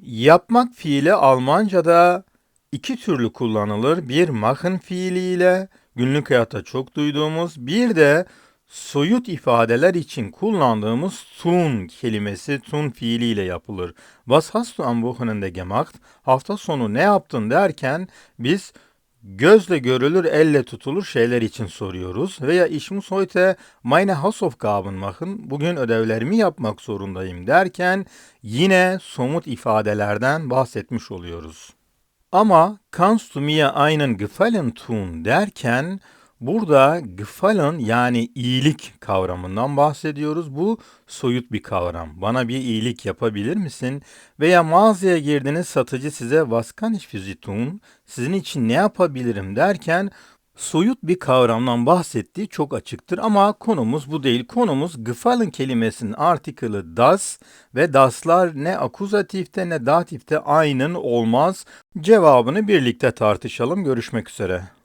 Yapmak fiili Almanca'da iki türlü kullanılır. Bir machen fiiliyle günlük hayatta çok duyduğumuz, bir de soyut ifadeler için kullandığımız tun kelimesi tun fiiliyle yapılır. Was hast du am Wochenende gemacht? Hafta sonu ne yaptın derken biz gözle görülür, elle tutulur şeyler için soruyoruz. Veya ich muss heute meine Hausaufgaben machen. Bugün ödevlerimi yapmak zorundayım derken yine somut ifadelerden bahsetmiş oluyoruz. Ama kannst du mir einen Gefallen tun derken burada Gefallen yani iyilik kavramından bahsediyoruz. Bu soyut bir kavram. Bana bir iyilik yapabilir misin? Veya mağazaya girdiniz satıcı size was kann ich für? Sizin için ne yapabilirim derken soyut bir kavramdan bahsettiği çok açıktır ama konumuz bu değil. Konumuz gefallen kelimesinin artikılı das ve daslar ne akuzatifte ne datifte aynen olmaz. Cevabını birlikte tartışalım. Görüşmek üzere.